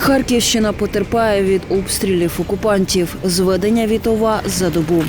Харківщина потерпає від обстрілів окупантів. Зведення Вітова за добу.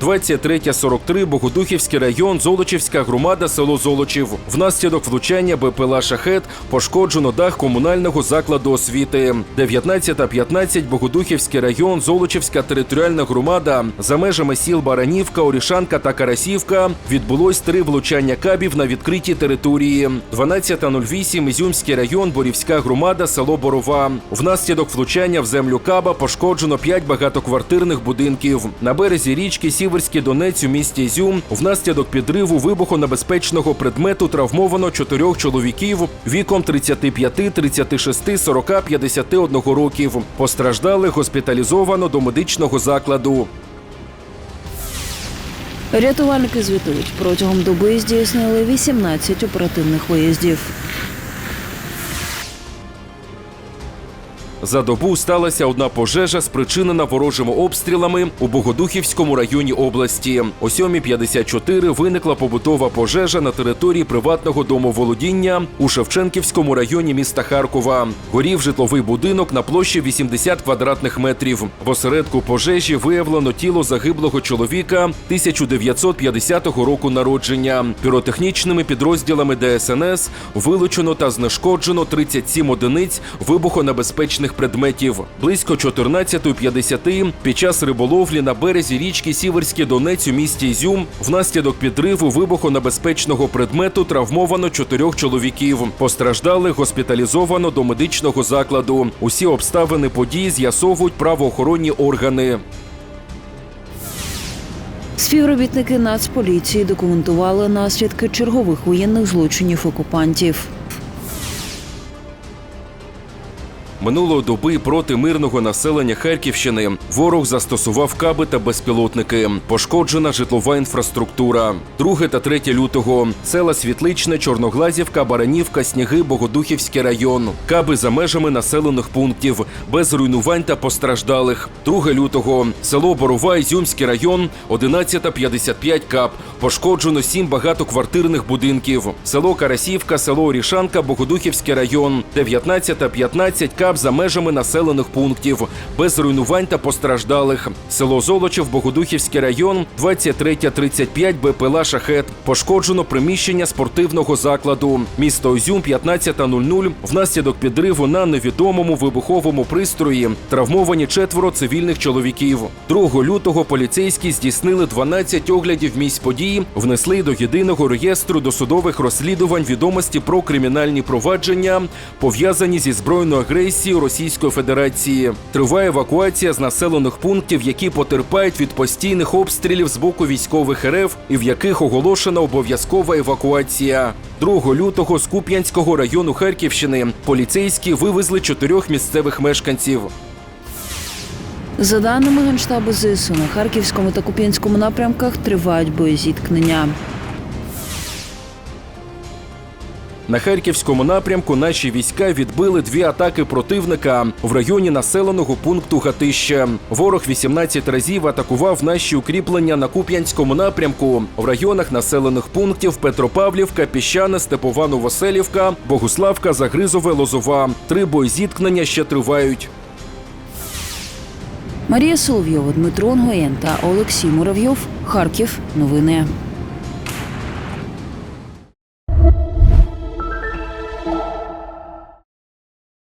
23.43, Богодухівський район, Золочівська громада, село Золочів. Внаслідок влучання БПЛА «Шахет» пошкоджено дах комунального закладу освіти. 19.15, Богодухівський район, Золочівська територіальна громада. За межами сіл Баранівка, Орішанка та Карасівка відбулось три влучання кабів на відкритій території. 12.08, Ізюмський район, Борівська громада, село Борова. Внаслідок влучання в землю каба пошкоджено 5 багатоквартирних будинків. На березі річки Сіверський Донець у місті Ізюм внаслідок підриву вибухонебезпечного предмету травмовано чотирьох чоловіків віком 35, 36, 40, 51 років. Постраждали госпіталізовано до медичного закладу. Рятувальники звітують, протягом доби здійснили 18 оперативних виїздів. За добу сталася одна пожежа, спричинена ворожими обстрілами у Богодухівському районі області. О 7.54 виникла побутова пожежа на території приватного домоволодіння у Шевченківському районі міста Харкова. Горів житловий будинок на площі 80 квадратних метрів. В осередку пожежі виявлено тіло загиблого чоловіка 1950 року народження. Піротехнічними підрозділами ДСНС вилучено та знешкоджено 37 одиниць вибухонебезпечних предметів. Близько 14.50 під час риболовлі на березі річки Сіверський Донець у місті Ізюм внаслідок підриву вибухонебезпечного предмету травмовано чотирьох чоловіків. Постраждали госпіталізовано до медичного закладу. Усі обставини події з'ясовують правоохоронні органи. Співробітники Нацполіції документували наслідки чергових воєнних злочинів окупантів. Минулої доби проти мирного населення Харківщини ворог застосував каби та безпілотники. Пошкоджена житлова інфраструктура. 2 та 3 лютого села Світличне, Чорноглазівка, Баранівка, Сніги, Богодухівський район. Каби за межами населених пунктів, без руйнувань та постраждалих. 2 лютого село Борова, Ізюмський район, 11.55 кап. Пошкоджено 7 багатоквартирних будинків. Село Карасівка, село Орішанка, Богодухівський район, 19.15 кап за межами населених пунктів, без руйнувань та постраждалих. Село Золочів, Богодухівський район, 23.35 БПЛА «Шахет». Пошкоджено приміщення спортивного закладу. Місто Ізюм, 15.00. Внаслідок підриву на невідомому вибуховому пристрої травмовані четверо цивільних чоловіків. 2 лютого поліцейські здійснили 12 оглядів місць події, внесли до єдиного реєстру досудових розслідувань відомості про кримінальні провадження, пов'язані зі збройною агресією Російської Федерації. Триває евакуація з населених пунктів, які потерпають від постійних обстрілів з боку військових РФ і в яких оголошена обов'язкова евакуація. 2 лютого з Куп'янського району Харківщини поліцейські вивезли чотирьох місцевих мешканців. За даними Генштабу ЗСУ, на Харківському та Куп'янському напрямках тривають боєзіткнення. На харківському напрямку наші війська відбили дві атаки противника в районі населеного пункту Гатище. Ворог 18 разів атакував наші укріплення на Куп'янському напрямку в районах населених пунктів Петропавлівка, Піщане, Степова Новоселівка, Богуславка, Загризове, Лозова. Три боєзіткнення ще тривають. Марія Соловйова, Дмитро Онгоєн та Олексій Муравйов. Харків. Новини.